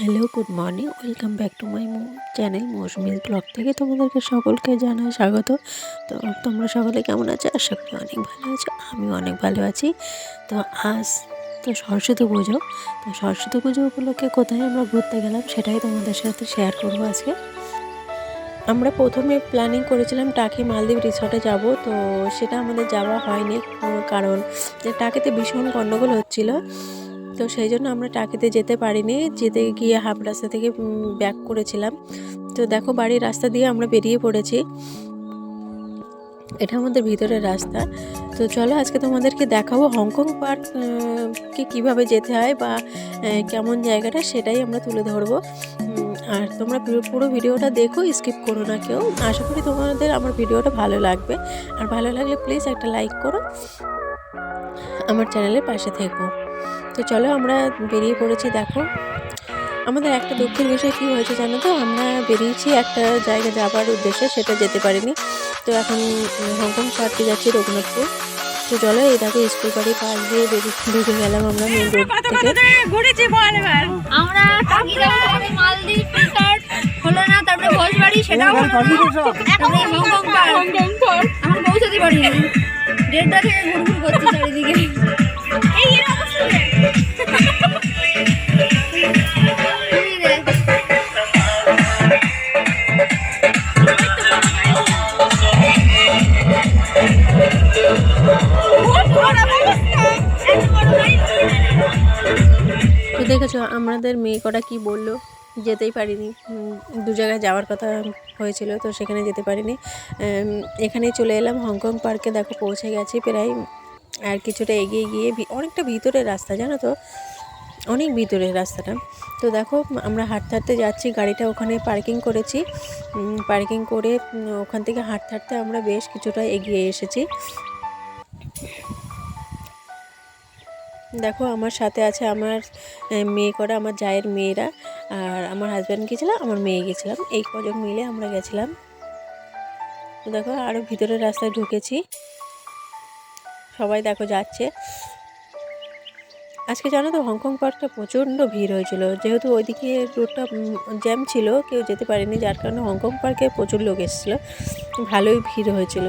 Hello, good morning. Welcome back to my channel মৌসুমিল blog থেকে তোমাদেরকে সকলকে জানাই স্বাগত। তো তোমরা সকলে কেমন আছো? আশা করি অনেক ভালো আছো। আমি অনেক ভালো আছি। তো আজ তো সরস্বতী পুজো। তো সরস্বতী পুজো উপলক্ষে কোথায় আমরা ঘুরতে গেলাম সেটাই তোমাদের সাথে শেয়ার করব আজকে। আমরা প্রথমে প্ল্যানিং করেছিলাম টাকি মালদ্বীপ রিসর্টে যাব। তো সেটা আমাদের যাওয়া হয়নি কারণ টাকিতে ভীষণ গণ্ডগোল হচ্ছিল। তো সেই জন্য আমরা টাকিতে যেতে পারিনি। যেতে গিয়ে হাফ রাস্তা থেকে ব্যাক করেছিলাম। তো দেখো বাড়ির রাস্তা দিয়ে আমরা বেরিয়ে পড়েছি। এটা আমাদের ভিতরের রাস্তা। তো চলো আজকে তোমাদেরকে দেখাবো হংকং পার্ক কে কীভাবে যেতে হয় বা কেমন জায়গাটা সেটাই আমরা তুলে ধরবো। আর তোমরা পুরো ভিডিওটা দেখো, স্কিপ করো না কেউ। আশা করি তোমাদের আমার ভিডিওটা ভালো লাগবে। আর ভালো লাগলে প্লিজ একটা লাইক করো। আমার চ্যানেলের পাশে থেকো। তো চলো আমরা বেরিয়ে পড়েছি দেখো। আমাদের একটা দুঃখের বিষয় কী হয়েছে জানো তো? আমরা বেরিয়েছি একটা জায়গা যাবার উদ্দেশ্যে সেটা যেতে পারিনি। তো এখন হংকং পার্কে যাচ্ছি রঘুনাথপুর। তো চলো এই দেখো স্কুল বাড়ি পাশ দিয়ে বেরিয়ে ঢুকে গেলাম আমরা মেন রোড থেকে। ঘুরেছি বল এবার। আমরা তারপরে মালদ্বীপ রিসর্ট হলো না তারপরে ভোজবাড়ি সেটাও হলো না তারপরে হংকং পার্ক এখন পৌঁছাতে পারিনি। দেড়টা থেকে ঘুরঘুর করছি চারিদিকে। আমাদের মেয়ে কটা কি বলল? যেতেই পারিনি। দু জায়গায় যাওয়ার কথা হয়েছিল, তো সেখানে যেতে পারিনি। এখানেই চলে এলাম। হংকং পার্কে দেখো পৌঁছে গেছি প্রায়। আর কিছুটা এগিয়ে গিয়ে অনেকটা ভিতরের রাস্তা, জানো তো? অনেক ভিতরের রাস্তাটা। তো দেখো, আমরা হাঁটতে হাঁটতে যাচ্ছি, গাড়িটা ওখানে পার্কিং করেছি। পার্কিং করে ওখান থেকে হাঁটতে হাঁটতে আমরা বেশ কিছুটা এগিয়ে এসেছি। দেখো, আমার সাথে আছে আমার মেয়ে করা, আমার জায়ের মেয়েরা। আর আমার হাজব্যান্ড গেছিলাম আমার মেয়ে গেছিলাম এই কজন মিলে আমরা গেছিলাম। দেখো আরও ভিতরের রাস্তায় ঢুকেছি। সবাই দেখো যাচ্ছে। আজকে জানো তো, হংকং পার্কটা প্রচণ্ড ভিড় হয়েছিল। যেহেতু ওইদিকে রোডটা জ্যাম ছিল, কেউ যেতে পারেনি। যার কারণে হংকং পার্কে প্রচুর লোক এসেছিল। ভালোই ভিড় হয়েছিল।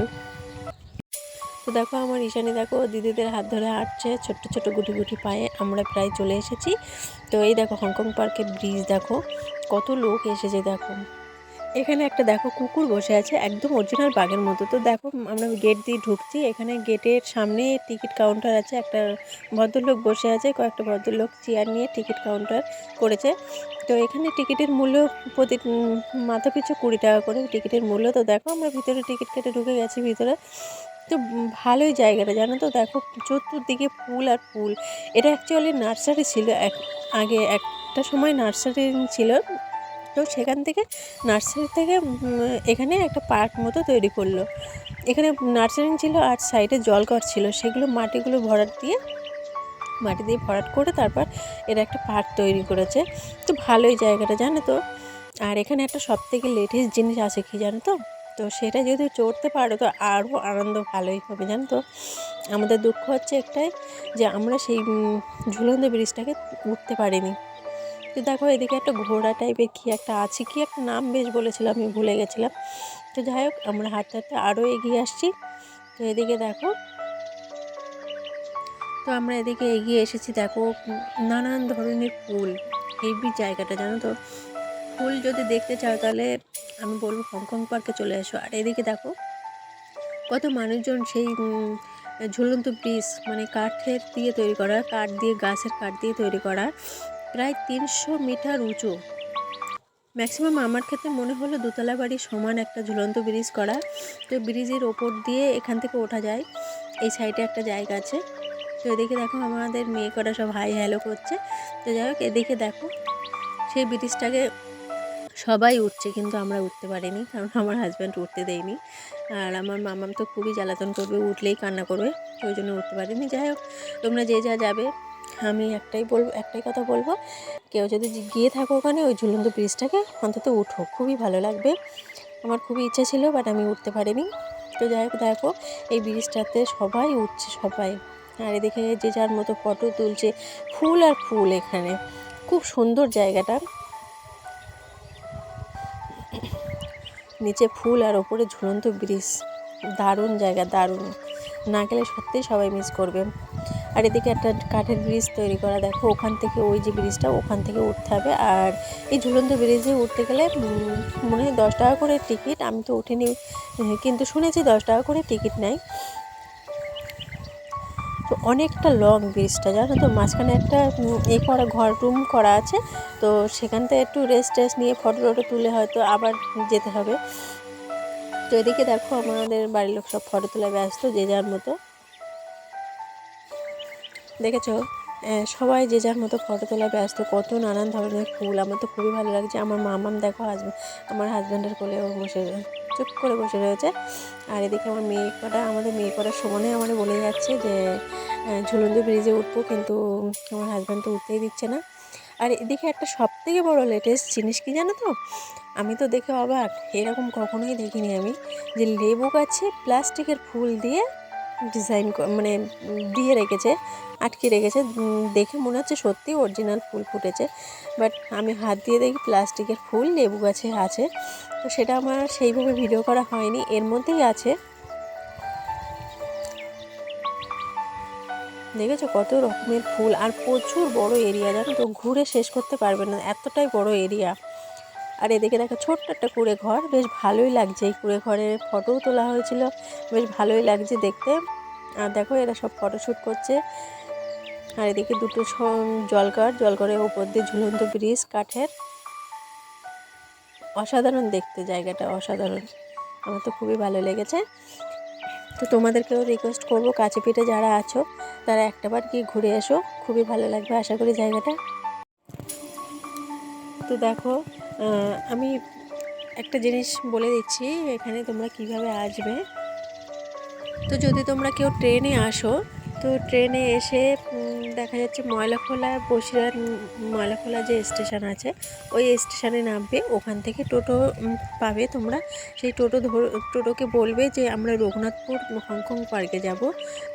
তো দেখো আমার ঈশানি দেখো দিদিদের হাত ধরে হাঁটছে, ছোট্ট ছোট্ট গুটি গুটি পায়ে। আমরা প্রায় চলে এসেছি। তো এই দেখো হংকং পার্কের ব্রিজ দেখো, কত লোক এসেছে দেখো। এখানে একটা দেখো কুকুর বসে আছে, একদম অরিজিনাল বাঘের মতো। তো দেখো আমরা গেট দিয়ে ঢুকছি, এখানে গেটের সামনে টিকিট কাউন্টার আছে। একটা ভদ্রলোক বসে আছে, কয়েকটা ভদ্রলোক চেয়ার নিয়ে টিকিট কাউন্টার করেছে। তো এখানে টিকিটের মূল্য প্রতি মাথা পিছু কুড়ি টাকা করে টিকিটের মূল্য। তো দেখো আমরা ভিতরে টিকিট কেটে ঢুকে গেছি ভিতরে। তো ভালোই জায়গাটা, জানো তো? দেখো চতুর্দিকে ফুল আর ফুল। এটা অ্যাকচুয়ালি নার্সারি ছিল এক, আগে একটা সময় নার্সারি ছিল। তো সেখান থেকে নার্সারি থেকে এখানে একটা পার্ক মতো তৈরি করল। এখানে নার্সারি ছিল আর সাইডে জলকর ছিল। সেগুলো মাটিগুলো ভরাট দিয়ে, মাটি দিয়ে ভরাট করে তারপর এর একটা পার্ক তৈরি করেছে। তো ভালোই জায়গাটা, জানো তো? আর এখানে একটা সব থেকে লেটেস্ট জিনিস আছে কি, জানো তো? তো সেটা যদি চড়তে পারো তো আরও আনন্দ ভালোই হবে, জানো তো? আমাদের দুঃখ হচ্ছে একটাই যে আমরা সেই ঝুলন্ত ব্রিজটাকে উঠতে পারিনি। তো দেখো এদিকে একটা ঘোড়া টাইপের কী একটা আছে, কি একটা নাম বেশ বলেছিল, আমি ভুলে গেছিলাম। তো যাই হোক, আমরা হাঁটতে হাঁটতে আরও এগিয়ে আসছি। তো এদিকে দেখো, তো আমরা এদিকে এগিয়ে এসেছি, দেখো নানান ধরনের ফুল হেভি জায়গাটা, জানো তো? ফুল যদি দেখতে চাও তাহলে আমি বলব হংকং পার্কে চলে এসো। আর এদিকে দেখো, কত মানুষজন সেই ঝুলন্ত ব্রিজ মানে কাঠের দিয়ে তৈরি করা, কাঠ দিয়ে, গাছের কাঠ দিয়ে তৈরি করা, প্রায় তিনশো মিটার উঁচু। ম্যাক্সিমাম আমার ক্ষেত্রে মনে হলো দোতলা বাড়ি সমান একটা ঝুলন্ত ব্রিজ করা। তো ব্রিজের ওপর দিয়ে এখান থেকে ওঠা যায়। এই সাইডে একটা জায়গা আছে। তো এদিকে দেখো আমাদের মেয়ে করা সব হাই হ্যালো করছে। তো যাই হোক, এদিকে দেখো, সেই ব্রিজটাকে সবাই উঠছে কিন্তু আমরা উঠতে পারিনি, কারণ আমার হাজব্যান্ড উঠতে দেয়নি। আর আমার মামাম তো খুবই জ্বালাতন করবে, উঠলেই কান্না করবে, ওই জন্য উঠতে পারিনি। যাই হোক, তোমরা যে যা যাবে, আমি একটাই বলব, একটাই কথা বলব। কেউ যদি গিয়ে থাকো ওখানে, ওই ঝুলন্ত ব্রিজটাকে, অন্তত উঠো, খুবই ভালো লাগবে। আমার খুবই ইচ্ছা ছিল বাট আমি উঠতে পারিনি। তো যাই হোক, দেখো, এই ব্রিজটাতে সবাই উঠছে, সবাই। আর এদিকে যে যার মতো ফটো তুলছে, ফুল আর ফুল এখানে। খুব সুন্দর জায়গাটা। নিচে ফুল আর ওপরে ঝুলন্ত ব্রিজ। দারুণ জায়গা, দারুণ। না গেলে সত্যিই সবাই মিস করবে। আর এদিকে একটা কাঠের ব্রিজ তৈরি করা, দেখো, ওখান থেকে ওই যে ব্রিজটা, ওখান থেকে উঠতে হবে। আর এই ঝুলন্ত ব্রিজে উঠতে গেলে মনে হয় দশ টাকা করে টিকিট। আমি তো উঠিনি, কিন্তু শুনেছি দশ টাকা করে টিকিট নেয়। তো অনেকটা লং ব্রিজটা জানো তো? মাঝখানে একটা এ করা ঘর রুম করা আছে। তো সেখান থেকে একটু রেস্ট টেস্ট নিয়ে ফটো টটো তুলে হয়তো আবার যেতে হবে। তো এদিকে দেখো আমাদের বাড়ির লোক সব ফটো তোলা ব্যস্ত যে যার মতো। দেখেছ? আহ, সবাই যে যার মতো ফটো তোলা ব্যস্ত। কত নানান ধরনের ফুল আমার তো খুবই ভালো লাগছে। আমার মামাম দেখো হাজব্যান্ড আমার হাজব্যান্ডের কোলে ও বসে চুপ করে বসে রয়েছে। আর এদিকে আমার মেয়ে কটা, আমাদের মেয়ে কটার সমানে আমার বলে যাচ্ছে যে ঝুলন্দি ব্রিজে উঠবো কিন্তু আমার হাজব্যান্ড তো উঠতেই দিচ্ছে না। আর এদিকে একটা সব থেকে বড়ো লেটেস্ট জিনিস কি জানো তো? আমি তো দেখে অবাক, এরকম কখনোই দেখিনি আমি। যে লেবু গাছে প্লাস্টিকের ফুল দিয়ে ডিজাইন মানে দিয়ে রেখেছে, আটকে রেখেছে দেখে মনে হচ্ছে সত্যি অরিজিনাল ফুল ফুটেছে। বাট আমি হাত দিয়ে দেখি প্লাস্টিকের ফুল, লেবু গাছে আছে। তো সেটা আমার সেইভাবে ভিডিও করা হয়নি। এর মধ্যেই আছে। দেখেছ কত রকমের ফুল। আর প্রচুর বড় এরিয়া জানো তো? ঘুরে শেষ করতে পারবে না। এতটাই বড় এরিয়া আর এদিকে দেখো ছোট্ট একটা কুড়ে ঘর বেশ ভালোই লাগছে। এই কুড়ে ঘরের ফটোও তোলা হয়েছিল, বেশ ভালোই লাগছে দেখতে। আর দেখো এরা সব ফটোশ্যুট করছে। আর এদিকে দুটো জলকার, জলকারের উপর দিয়ে ঝুলন্ত ব্রিজ, কাঠের। অসাধারণ দেখতে জায়গাটা, অসাধারণ। আমার তো খুবই ভালো লেগেছে। তো তোমাদেরকেও রিকোয়েস্ট করব, কাছে পিঠে যারা আছো, তারা একটাবার গিয়ে ঘুরে এসো। খুবই ভালো লাগবে, আশা করি জায়গাটা। তো দেখো আমি একটা জিনিস বলে দিচ্ছি, এখানে তোমরা কীভাবে আসবে। তো যদি তোমরা কেউ ট্রেনে আসো, তো ট্রেনে এসে দেখা যাচ্ছে ময়লাখোলা, বসিরহাট ময়লাখোলা যে স্টেশন আছে, ওই স্টেশনে নামবে। ওখান থেকে টোটো পাবে তোমরা। সেই টোটো ধর, টোটোকে বলবে যে, আমরা রঘুনাথপুর হংকং পার্কে যাব।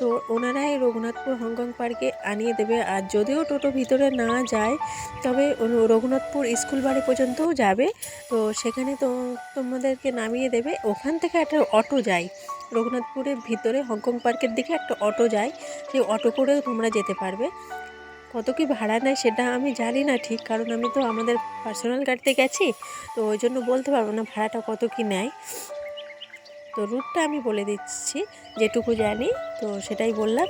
তো ওনারাই রঘুনাথপুর হংকং পার্কে আনিয়ে দেবে। আর যদিও টোটো ভিতরে না যায়, তবে রঘুনাথপুর স্কুল বাড়ি পর্যন্তও যাবে। তো সেখানে তো তোমাদেরকে নামিয়ে দেবে। ওখান থেকে একটা অটো যায়। রঘুনাথপুরের ভিতরে হংকং পার্কের দিকে একটা অটো যায়। সেই অটো করে তোমরা যেতে পারবে। কত কি ভাড়া নেয় সেটা আমি জানি না ঠিক, কারণ আমি তো আমাদের পার্সোনাল গাড়িতে গেছি, তো ওই জন্য বলতে পারব না ভাড়াটা কত কি নেয়। তো রুটটা আমি বলে দিচ্ছি, যেটুকু জানি, তো সেটাই বললাম।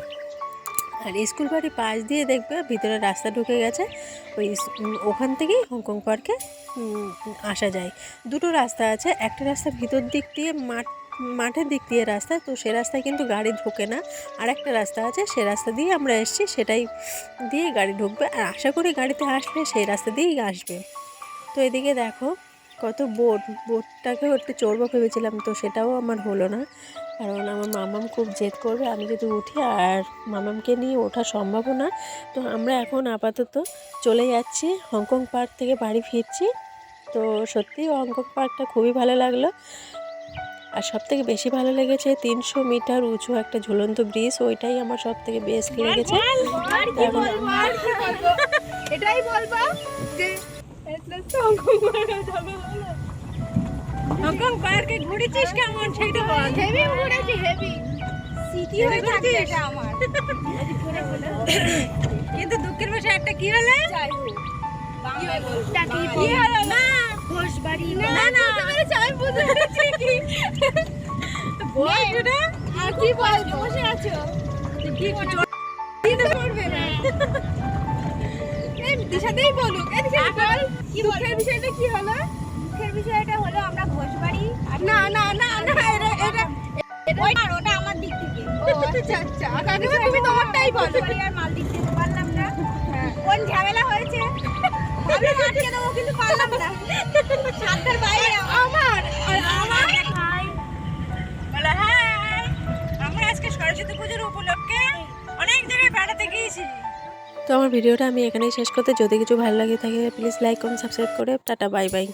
আর স্কুল বাড়ির পাশ দিয়ে দেখবে ভিতরে রাস্তা ঢুকে গেছে, ওই ওখান থেকেই হংকং পার্কে আসা যায়। দুটো রাস্তা আছে, একটা রাস্তা ভিতর দিক দিয়ে মাঠ মাঠের দিক দিয়ে রাস্তা, তো সে রাস্তায় কিন্তু গাড়ি ঢোকে না। আর একটা রাস্তা আছে, সে রাস্তা দিয়ে আমরা এসেছি, সেটাই দিয়ে গাড়ি ঢুকবে। আর আশা করি গাড়িতে আসবে সেই রাস্তা দিয়েই আসবে। তো এদিকে দেখো, কত বোট বোটটাকেও একটু চড়বো ভেবেছিলাম, তো সেটাও আমার হলো না। কারণ আমার মামাম খুব জেদ করবে, আমি যদি উঠি আর মামামকে নিয়ে ওঠা সম্ভব না, তো আমরা এখন আপাতত চলে যাচ্ছি, হংকং পার্ক থেকে বাড়ি ফিরছি। তো সত্যি হংকং পার্কটা খুবই ভালো লাগল। আর সব থেকে বেশি ভালো লেগেছে তিনশো মিটার উঁচু একটা ঝুলন্ত ব্রিজ ওইটাই আমার সব থেকে বেস্ট লেগেছে। এটাই বলব যে হংকং পার্কে ঘুরেছিস কেমন? সেটা বল। হেভি ঘুরেছি হেভি স্মৃতি হয়ে থাকবে এটা আমার। কিন্তু দুঃখের বিষয় একটা কি হলো? যাই হোক। কি হলো? না। ঘোষবাড়ি না না আমি বুঝতে পেরেছি কি। বল এটা আর কি বলব? বসে আছো? কি দিতে পারবে না? দিশাতেই বলুক। বল। কি দুঃখের বিষয়টা কি হলো? দুঃখের বিষয়টা হলো আমরা ঘোষবাড়ি না না না না এটা এটা ওই আর ওটা আমার দিক থেকে। ও আচ্ছা আচ্ছা কাকিমা তুমি তোমারটাই বলো। আর মাল দিক থেকে পারলাম না। কোন ঝামেলা হয়েছে? সরস্বতী পুজোর উপলক্ষে অনেক জায়গায় বেড়াতে গিয়েছি। তো আমার ভিডিওটা আমি এখানেই শেষ করতে। যদি কিছু ভালো লাগে থাকে প্লিজ লাইক কমেন্ট সাবস্ক্রাইব করে। Tata bye bye